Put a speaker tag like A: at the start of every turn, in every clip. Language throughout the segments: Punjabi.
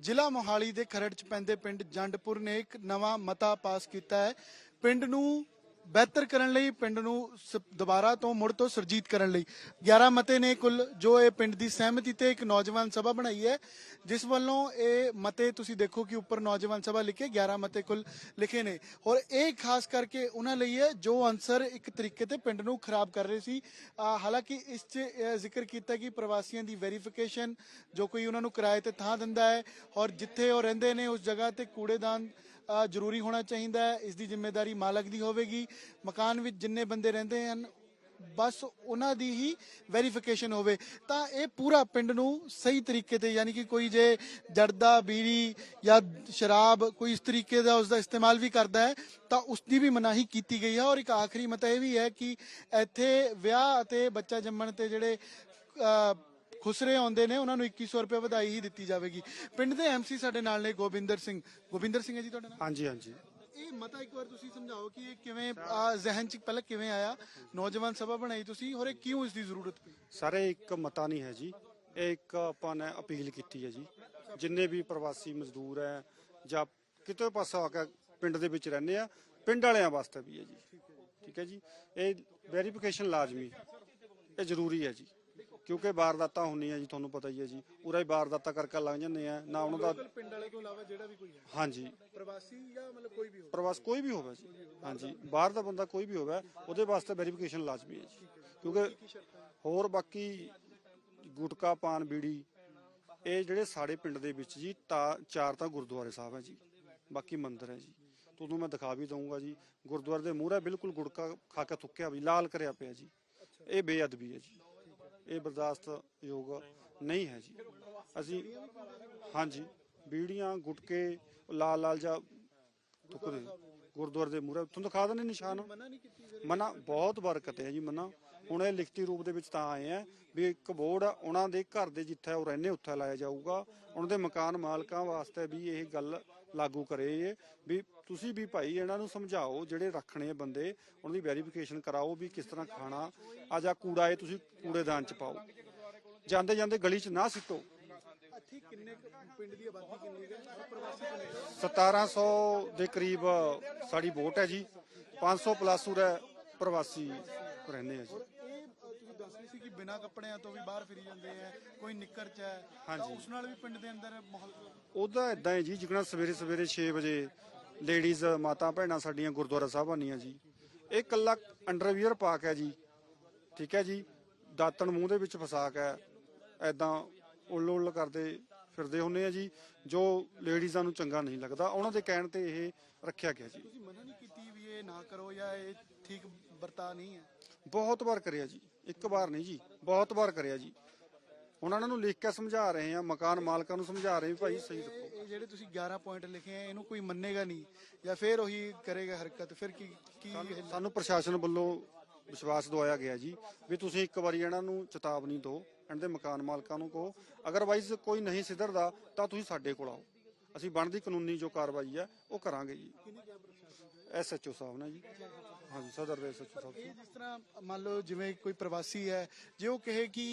A: ਜ਼ਿਲ੍ਹਾ ਮੋਹਾਲੀ ਦੇ ਖਰੜ ਚ ਪੈਂਦੇ ਪਿੰਡ ਜੰਡਪੁਰ ਨੇ ਇੱਕ ਨਵਾਂ ਮਤਾ ਪਾਸ ਕੀਤਾ ਹੈ। ਪਿੰਡ ਨੂੰ ਬਿਹਤਰ ਕਰਨ ਲਈ ਪਿੰਡ ਨੂੰ ਸ- ਦੁਬਾਰਾ ਤੋਂ ਮੁੜ ਤੋਂ ਸੁਰਜੀਤ ਕਰਨ ਲਈ। 11 ਮਤੇ ਨੇ ਕੁੱਲ ਜੋ ਇਹ ਪਿੰਡ ਦੀ ਸਹਿਮਤੀ ਤੇ ਇੱਕ ਨੌਜਵਾਨ ਸਭਾ ਬਣਾਈ ਹੈ, ਜਿਸ ਵੱਲੋਂ ਇਹ ਮਤੇ ਤੁਸੀਂ ਦੇਖੋ ਕਿ ਉੱਪਰ ਨੌਜਵਾਨ ਸਭਾ ਲਿਖੇ 11 ਮਤੇ ਕੁੱਲ ਲਿਖੇ ਨੇ। ਔਰ ਇਹ ਖਾਸ ਕਰਕੇ ਉਹਨਾਂ ਲਈ ਹੈ ਜੋ ਅਨਸਰ ਇੱਕ ਤਰੀਕੇ ਤੇ ਪਿੰਡ ਨੂੰ ਖਰਾਬ ਕਰ ਰਹੇ ਸੀ। ਅਹ ਹਾਲਾਂਕਿ ਇਸ 'ਚ ਇਹ ਜ਼ਿਕਰ ਕੀਤਾ ਕਿ ਪ੍ਰਵਾਸੀਆਂ ਦੀ ਵੈਰੀਫਿਕੇਸ਼ਨ ਜੋ ਕੋਈ ਉਹਨਾਂ ਨੂੰ ਕਿਰਾਏ ਤੇ ਥਾਂ ਦਿੰਦਾ ਹੈ ਔਰ ਜਿੱਥੇ ਉਹ ਰਹਿੰਦੇ ਨੇ ਉਸ ਜਗ੍ਹਾ ਤੇ ਕੂੜੇਦਾਨ ਜ਼ਰੂਰੀ ਹੋਣਾ ਚਾਹੀਦਾ ਹੈ, ਇਸ ਦੀ ਜ਼ਿੰਮੇਵਾਰੀ ਮਾਲਕ ਦੀ ਹੋਵੇਗੀ। ਮਕਾਨ ਵਿੱਚ ਜਿੰਨੇ ਬੰਦੇ ਰਹਿੰਦੇ ਹਨ, ਬਸ ਉਹਨਾਂ ਦੀ ਹੀ ਵੈਰੀਫਿਕੇਸ਼ਨ ਹੋਵੇ। ਤਾਂ ਇਹ ਪੂਰਾ ਪਿੰਡ ਨੂੰ ਸਹੀ ਤਰੀਕੇ ਤੇ, ਯਾਨੀ ਕਿ ਕੋਈ ਜੇ ਜੜਦਾ ਬੀੜੀ ਜਾਂ ਸ਼ਰਾਬ ਕੋਈ ਇਸ ਤਰੀਕੇ ਦਾ ਉਸ ਦਾ ਇਸਤੇਮਾਲ ਵੀ ਕਰਦਾ ਹੈ, ਤਾਂ ਉਸ ਦੀ ਵੀ ਮਨਾਹੀ ਕੀਤੀ ਗਈ ਹੈ। ਔਰ ਇੱਕ ਆਖਰੀ ਮਤਾ ਇਹ ਵੀ ਹੈ ਕਿ ਇੱਥੇ ਵਿਆਹ ਅਤੇ ਬੱਚਾ ਜੰਮਣ ਤੇ ਜਿਹੜੇ ਖੁਸਰੇ ਆਉਂਦੇ ਨੇ ਉਹਨਾਂ ਨੂੰ 2100 ਰੁਪਏ ਵਧਾਈ ਹੀ ਦਿੱਤੀ ਜਾਵੇਗੀ। ਪਿੰਡ ਦੇ ਐਮਸੀ ਸਾਡੇ ਨਾਲ ਨੇ ਗੋਬਿੰਦਰ ਸਿੰਘ। ਗੋਬਿੰਦਰ ਸਿੰਘ ਹੈ ਜੀ ਤੁਹਾਡਾ ਨਾਮ?
B: ਹਾਂਜੀ ਹਾਂਜੀ।
A: ਇਹ ਮਤਾ ਇੱਕ ਵਾਰ ਤੁਸੀਂ ਸਮਝਾਓ ਕਿ ਇਹ ਕਿਵੇਂ ਆ, ਜ਼ਿਹਨ ਚ ਪਹਿਲਾਂ ਕਿਵੇਂ ਆਇਆ? ਨੌਜਵਾਨ ਸਭਾ ਬਣਾਈ ਤੁਸੀਂ ਔਰ ਇਹ ਕਿਉਂ ਇਸ ਦੀ ਜ਼ਰੂਰਤ ਪਈ?
B: ਸਾਰੇ ਇੱਕ ਮਤਾ ਨਹੀਂ ਹੈ ਜੀ। ਇਹ ਇੱਕ ਆਪਾਂ ਨੇ ਅਪੀਲ ਕੀਤੀ ਹੈ ਜੀ। ਜਿੰਨੇ ਵੀ ਪ੍ਰਵਾਸੀ ਮਜ਼ਦੂਰ ਹੈ ਜਾਂ ਕਿਤੇ ਪਾਸਾ ਆ ਕੇ ਪਿੰਡ ਦੇ ਵਿੱਚ ਰਹਿੰਦੇ ਆ ਪਿੰਡ ਵਾਲਿਆਂ ਵਾਸਤੇ ਵੀ ਹੈ ਜੀ। ਠੀਕ ਹੈ ਜੀ? ਇਹ ਵੈਰੀਫਿਕੇਸ਼ਨ ਲਾਜ਼ਮੀ ਇਹ ਜ਼ਰੂਰੀ ਹੈ ਜੀ। ਕਿਉਂਕਿ ਵਾਰਦਾਤਾਂ ਹੁੰਦੀਆਂ ਜੀ ਤੁਹਾਨੂੰ ਪਤਾ ਹੀ ਹੈ ਜੀ। ਪੂਰਾ ਹੀ ਵਾਰਦਾਤਾਂ ਕਰਕੇ ਲੰਘ ਜਾਂਦੇ ਆ। ਨਾ ਉਹਨਾਂ ਦਾ
A: ਪਿੰਡ ਵਾਲੇ ਤੋਂ ਇਲਾਵਾ ਜਿਹੜਾ ਵੀ ਕੋਈ ਹੈ।
B: ਹਾਂਜੀ।
A: ਪ੍ਰਵਾਸੀ ਜਾਂ ਮਤਲਬ ਕੋਈ ਵੀ ਹੋਵੇ।
B: ਪ੍ਰਵਾਸ ਕੋਈ ਵੀ ਹੋਵੇ ਜੀ। ਹਾਂਜੀ। ਬਾਹਰ ਦਾ ਬੰਦਾ ਕੋਈ ਵੀ ਹੋਵੇ ਉਹਦੇ ਵਾਸਤੇ ਵੈਰੀਫਿਕੇਸ਼ਨ ਲਾਜ਼ਮੀ ਹੈ ਜੀ। ਕਿਉਂਕਿ ਹੋਰ ਬਾਕੀ ਗੁਟਕਾ ਪਾਨ ਬੀੜੀ ਇਹ ਜਿਹੜੇ ਸਾਡੇ ਪਿੰਡ ਦੇ ਵਿੱਚ ਜੀ ਤਾਂ ਚਾਰ ਤਾਂ ਗੁਰਦੁਆਰੇ ਸਾਹਿਬ ਹੈ ਜੀ। ਬਾਕੀ ਮੰਦਿਰ ਹੈ ਜੀ। ਤੁਹਾਨੂੰ ਮੈਂ ਦਿਖਾ ਵੀ ਦਊਂਗਾ ਜੀ। ਗੁਰਦੁਆਰੇ ਦੇ ਮੂਹਰੇ ਬਿਲਕੁਲ ਗੁਟਕਾ ਖਾ ਕੇ ਥੁੱਕਿਆ ਵੀ ਲਾਲ ਕਰਿਆ ਪਿਆ ਜੀ। ਇਹ ਬੇਅਦਬੀ ਹੈ ਜੀ। ਇਹ ਬਰਦਾਸ਼ਤ ਯੋਗ ਨਹੀਂ ਹੈ ਜੀ। ਅਸੀਂ ਹਾਂਜੀ ਬੀੜੀਆਂ ਗੁਟਕੇ ਲਾਲ ਲਾਲ ਜਾਂ ਥੁੱਕਦੇ ਗੁਰਦੁਆਰੇ ਦੇ ਮੂਹਰੇ। ਤੁਹਾਨੂੰ ਦਿਖਾ ਦਿੰਦੇ ਨਿਸ਼ਾਨ?
A: ਮਨਾ
B: ਬਹੁਤ ਬਰਕਤ ਹੈ ਜੀ ਮਨਾ। ਹੁਣ ਇਹ ਲਿਖਤੀ ਰੂਪ ਦੇ ਵਿੱਚ ਤਾਂ ਆਏ ਆ ਵੀ ਇੱਕ ਬੋਰਡ ਆ, ਉਹਨਾਂ ਦੇ ਘਰ ਦੇ ਜਿੱਥੇ ਉਹ ਰਹਿੰਦੇ ਉੱਥੇ ਲਾਇਆ ਜਾਊਗਾ। ਉਹਨਾਂ ਦੇ ਮਕਾਨ ਮਾਲਕਾਂ ਵਾਸਤੇ ਵੀ ਇਹ ਗੱਲ ਲਾਗੂ ਕਰੇ ਇਹ ਵੀ ਤੁਸੀਂ ਵੀ ਭਾਈ ਇਹਨਾਂ ਨੂੰ ਸਮਝਾਓ ਜਿਹੜੇ ਰੱਖਣੇ ਬੰਦੇ ਉਹਨਾਂ ਦੀ ਵੈਰੀਫਿਕੇਸ਼ਨ ਕਰਾਓ ਵੀ ਕਿਸ ਤਰ੍ਹਾਂ ਖਾਣਾ ਆ ਜਾਂ ਕੂੜਾ ਇਹ ਤੁਸੀਂ ਕੂੜੇਦਾਨ ਚ ਪਾਓ। ਜਾਂਦੇ ਜਾਂਦੇ ਗਲੀ ਚ ਨਾ ਸਿੱਟੋ।
A: ਇੱਥੇ ਕਿੰਨੇ ਕੁ ਪਿੰਡ ਦੀ ਆਬਾਦੀ ਕਿੰਨੀ ਹੈ? ਔਰ ਪ੍ਰਵਾਸੀ ਕਿੰਨੇ ਹੈ?
B: 1700 ਦੇ ਕਰੀਬ ਸਾਡੀ ਵੋਟ ਹੈ ਜੀ। 500 ਪਲੱਸ ਉਰੇ ਪ੍ਰਵਾਸੀ ਰਹਿੰਦੇ ਆ ਜੀ
A: ਔਰ ਇਹ ਅ, ਤੁਸੀਂ ਦੱਸ ਰਹੇ ਸੀ ਕਿ ਬਿਨਾਂ ਕੱਪੜਿਆਂ ਤੋਂ ਵੀ ਬਾਹਰ ਫਿਰੀ ਜਾਂਦੇ ਹੈ ਕੋਈ ਨਿੱਕਰ ਚ ਹੈ ਤਾਂ
B: ਹਾਂਜੀ।
A: ਉਸ ਨਾਲ ਵੀ ਪਿੰਡ ਦੇ ਅੰਦਰ ਮਾਹੌਲ
B: ਉਹਦਾ ਇਦਾਂ ਹੈ ਜੀ ਜਿਕਣਾ ਸਵੇਰੇ ਸਵੇਰੇ 6 ਵਜੇ ਲੇਡੀਜ਼ ਮਾਤਾ ਭੈਣਾਂ ਸਾਡੀਆਂ ਗੁਰਦੁਆਰਾ ਸਾਹਿਬ ਆਉਂਦੀਆਂ ਜੀ। ਇਹ ਕੱਲਾ ਅੰਡਰਵੀਅਰ ਪਾ ਕੇ ਜੀ ਠੀਕ ਹੈ ਜੀ ਦਾਤਣ ਮੂੰਹ ਦੇ ਵਿੱਚ ਫਸਾ ਕੇ ਐਦਾਂ ਉੱਲ ਉੱਲ ਕਰਦੇ ਫਿਰਦੇ ਹੁੰਦੇ ਆ ਜੀ ਜੋ ਲੇਡੀਜ਼ਾਂ ਨੂੰ ਚੰਗਾ ਨਹੀਂ ਲੱਗਦਾ ਉਹਨਾਂ ਦੇ ਕਹਿਣ ਤੇ ਇਹ ਰੱਖਿਆ ਗਿਆ ਜੀ।
A: ਤੁਸੀਂ ਮਨਾ ਨਹੀਂ ਕੀਤੀ ਵੀ ਇਹ ਨਾ ਕਰੋ ਜਾਂ ਇਹ ਠੀਕ ਵਰਤਾ ਨਹੀਂ ਹੈ?
B: ਬਹੁਤ ਵਾਰ ਕਰਿਆ ਜੀ ਇੱਕ ਵਾਰ ਨਹੀਂ ਜੀ ਬਹੁਤ ਵਾਰ ਕਰਿਆ ਜੀ। ਹੁਣ ਉਹਨਾਂ ਨੂੰ ਲਿਖ ਕੇ ਸਮਝਾ ਰਹੇ ਆ ਮਕਾਨ ਮਾਲਕਾਂ ਨੂੰ ਸਮਝਾ ਰਹੇ ਵੀ ਭਾਈ ਸਹੀ ਰੱਖੋ
A: ਇਹ ਜਿਹੜੇ ਤੁਸੀਂ 11 ਪੁਆਇੰਟ ਲਿਖੇ ਆ ਇਹਨੂੰ ਕੋਈ ਮੰਨੇਗਾ ਨਹੀਂ ਜਾਂ ਫਿਰ ਉਹੀ ਕਰੇਗਾ ਹਰਕਤ ਫਿਰ ਕੀ ਕੀ
B: ਸਾਨੂੰ ਪ੍ਰਸ਼ਾਸਨ ਵੱਲੋਂ ਵਿਸ਼ਵਾਸ ਦਵਾਇਆ ਗਿਆ ਜੀ ਵੀ ਤੁਸੀਂ ਇੱਕ ਵਾਰੀ ਇਹਨਾਂ ਨੂੰ ਚੇਤਾਵਨੀ ਦਿਓ ਇਹਨਾਂ ਦੇ ਮਕਾਨ ਮਾਲਕਾਂ ਨੂੰ ਕਹੋ। ਅਗਰਵਾਈਜ਼ ਕੋਈ ਨਹੀਂ ਸਿੱਧਰਦਾ ਤਾਂ ਤੁਸੀਂ ਸਾਡੇ ਕੋਲ ਆਓ। ਅਸੀਂ ਬਣਦੀ ਕਾਨੂੰਨੀ ਜੋ ਕਾਰਵਾਈ ਹੈ ਉਹ ਕਰਾਂਗੇ ਜੀ। ਐਸਐਚਓ ਸਾਹਿਬ ਨੇ ਜੀ। ਹਾਂਜੀ ਸਦਰ ਦੇ ਐਸਐਚਓ ਸਾਹਿਬ
A: ਇਹ ਜਿਸ ਤਰ੍ਹਾਂ ਮੰਨ ਲਓ ਜਿਵੇਂ ਕੋਈ ਪ੍ਰਵਾਸੀ ਹੈ ਜੇ ਉਹ ਕਹੇ ਕਿ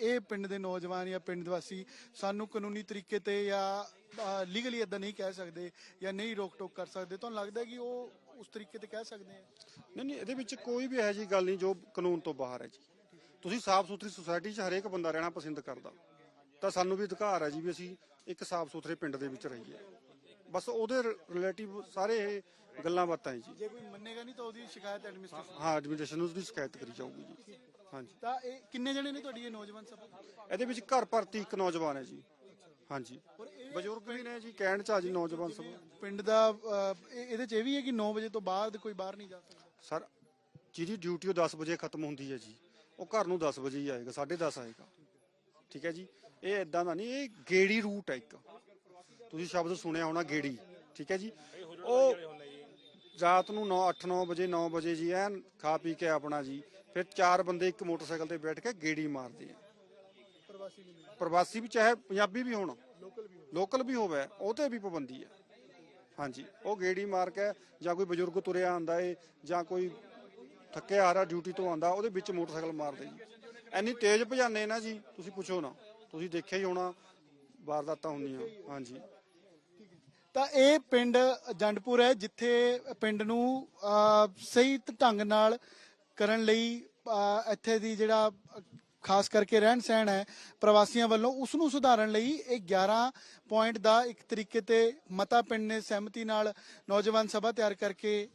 A: ਇਹ ਪਿੰਡ ਦੇ ਨੌਜਵਾਨ ਜਾਂ ਪਿੰਡ ਵਾਸੀ ਸਾਨੂੰ ਕਾਨੂੰਨੀ ਤਰੀਕੇ ਤੇ ਜਾਂ ਲੀਗਲੀ ਇਦਾਂ ਨਹੀਂ ਕਹਿ ਸਕਦੇ ਜਾਂ ਨਹੀਂ ਰੋਕ ਟੋਕ ਕਰ ਸਕਦੇ ਤੁਹਾਨੂੰ ਲੱਗਦਾ ਹੈ ਕਿ ਉਹ ਉਸ ਤਰੀਕੇ ਤੇ ਕਹਿ ਸਕਦੇ ਆ?
B: ਨਹੀਂ ਨਹੀਂ ਇਹਦੇ ਵਿੱਚ ਕੋਈ ਵੀ ਇਹੋ ਜੀ ਗੱਲ ਨਹੀਂ ਜੋ ਕਾਨੂੰਨ ਤੋਂ ਬਾਹਰ ਹੈ ਜੀ। ਤੁਸੀਂ ਸਾਫ਼ ਸੁਥਰੀ ਸੁਸਾਇਟੀ 'ਚ ਹਰੇਕ ਬੰਦਾ ਰਹਿਣਾ ਪਸੰਦ ਕਰਦਾ। ਤਾਂ ਸਾਨੂੰ ਵੀ ਅਧਿਕਾਰ ਹੈ ਜੀ ਵੀ ਅਸੀਂ ਇੱਕ ਸਾਫ਼ ਸੁਥਰੇ ਪਿੰਡ ਦੇ ਵਿੱਚ ਰਹੀਏ। ਬਸ ਉਹਦੇ ਰਿਲੇਟਿਵ ਸਾਰੇ ਇਹ ਗੱਲਾਂ ਬਾਤਾਂ ਹੈ ਜੀ।
A: ਜੇ ਕੋਈ ਮੰਨੇਗਾ ਨਹੀਂ ਤਾਂ ਉਹਦੀ ਸ਼ਿਕਾਇਤ ਐਡਮਿਨਿਸਟ੍ਰੇਸ਼ਨ
B: ਹਾਂ ਐਡਮਿਨਿਸਟ੍ਰੇਸ਼ਨ ਨੂੰ ਉਸਦੀ ਸ਼ਿਕਾਇਤ ਕਰੀ ਜਾਊਗੀ ਜੀ। ਹਾਂਜੀ।
A: ਤਾਂ ਇਹ ਕਿੰਨੇ ਜਣੇ ਨੇ ਤੁਹਾਡੀ ਇਹ ਨੌਜਵਾਨ ਸਭਾ?
B: ਇਹਦੇ ਵਿੱਚ ਘਰ ਭਰਤੀ ਇੱਕ ਨੌਜਵਾਨ ਹੈ ਜੀ। ਹਾਂਜੀ। ਬਜ਼ੁਰਗ ਵੀ ਨੇ ਜੀ ਕਹਿਣ ਚ ਆ ਜੀ ਨੌਜਵਾਨ ਸਭ।
A: ਪਿੰਡ ਦਾ ਅਹ, ਇਹ- ਇਹਦੇ ਚ ਇਹ ਵੀ ਹੈ ਕਿ 9 ਵਜੇ ਤੋਂ ਬਾਅਦ ਕੋਈ ਬਾਹਰ ਨਹੀਂ ਜਾ ਸਕਦਾ?
B: ਸਰ ਜਿਹਦੀ ਡਿਊਟੀ ਉਹ 10 ਵਜੇ ਖਤਮ ਹੁੰਦੀ ਹੈ ਜੀ। ਉਹ ਘਰ ਨੂੰ 10 ਵਜੇ ਹੀ ਆਏਗਾ 10:30 ਆਏਗਾ। ਠੀਕ ਹੈ ਜੀ। ਇਹ ਇਦਾਂ ਦਾ ਨਹੀਂ ਇਹ ਗੇੜੀ ਰੂਟ ਹੈ ਇੱਕ। ਤੁਸੀਂ ਸ਼ਬਦ ਸੁਣਿਆ ਹੋਣਾ ਗੇੜੀ ਠੀਕ ਹੈ ਜੀ? ਉਹ ਰਾਤ ਨੂੰ 9 8 9 ਵਜੇ 9 ਵਜੇ ਜੀ ਐਨ ਖਾ ਪੀ ਕੇ ਆਪਣਾ ਜੀ ਫਿਰ ਚਾਰ ਬੰਦੇ ਇੱਕ ਮੋਟਰਸਾਈਕਲ ਤੇ ਬੈਠ ਕੇ ਗੇੜੀ ਮਾਰਦੇ ਆ।
A: ਪ੍ਰਵਾਸੀ ਵੀ
B: ਚਾਹੇ ਪੰਜਾਬੀ ਵੀ ਹੋਣ
A: ਲੋਕਲ ਵੀ
B: ਲੋਕਲ ਵੀ ਹੋਵੇ ਉਹ ਤੇ ਵੀ ਪਾਬੰਦੀ ਹੈ ਹਾਂਜੀ ਉਹ ਗੇੜੀ ਮਾਰ ਕੇ ਜਾਂ ਕੋਈ ਬਜ਼ੁਰਗ ਤੁਰਿਆ ਆਂਦਾ ਏ ਜਾਂ ਕੋਈ ਥੱਕਿਆ ਆ ਰਿਹਾ ਡਿਊਟੀ ਤੋਂ ਆਂਦਾ ਉਹਦੇ ਵਿੱਚ ਮੋਟਰਸਾਈਕਲ ਮਾਰਦੇ ਜੀ। ਐਨੀ ਤੇਜ਼ ਭਜਾਨੇ ਨਾ ਜੀ ਤੁਸੀਂ ਪੁੱਛੋ ਨਾ ਤੁਸੀਂ ਦੇਖਿਆ ਹੀ ਹੋਣਾ ਵਾਰਦਾਤਾਂ ਹੁੰਦੀਆਂ। ਹਾਂਜੀ।
A: ਤਾਂ ਇਹ ਪਿੰਡ ਜੰਡਪੁਰ ਹੈ ਜਿੱਥੇ ਪਿੰਡ ਨੂੰ ਸਹੀ ਢੰਗ ਨਾਲ ਕਰਨ ਲਈ ਇੱਥੇ ਦੀ ਜਿਹੜਾ ਖਾਸ ਕਰਕੇ ਰਹਿਣ ਸਹਿਣ ਹੈ ਪ੍ਰਵਾਸੀਆਂ ਵੱਲੋਂ ਉਸ ਨੂੰ ਸੁਧਾਰਨ ਲਈ ਇਹ 11 ਪੁਆਇੰਟ ਦਾ ਇੱਕ ਤਰੀਕੇ ਤੇ ਮਤਾ ਪਿੰਡ ਨੇ ਸਹਿਮਤੀ ਨਾਲ ਨੌਜਵਾਨ ਸਭਾ ਤਿਆਰ ਕਰਕੇ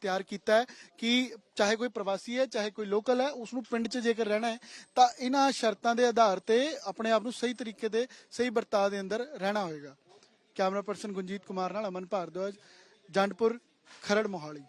A: ਤਿਆਰ ਕੀਤਾ ਹੈ ਕਿ ਚਾਹੇ ਕੋਈ ਪ੍ਰਵਾਸੀ ਹੈ, ਚਾਹੇ ਕੋਈ ਲੋਕਲ ਹੈ ਉਸ ਨੂੰ ਪਿੰਡ 'ਚ ਜੇਕਰ ਰਹਿਣਾ ਹੈ, ਤਾਂ ਇਹਨਾਂ ਸ਼ਰਤਾਂ ਦੇ ਆਧਾਰ ਤੇ ਆਪਣੇ ਆਪ ਨੂੰ ਸਹੀ ਤਰੀਕੇ ਦੇ, ਸਹੀ ਵਰਤਾਅ ਦੇ ਅੰਦਰ ਰਹਿਣਾ ਹੋਏਗਾ। ਕੈਮਰਾ ਪਰਸਨ ਗੁੰਜੀਤ ਕੁਮਾਰ ਨਾਲ ਅਮਨ ਭਾਰਦਵਾਜ, ਜੰਡਪੁਰ, ਖਰੜ ਮੋਹਾਲੀ।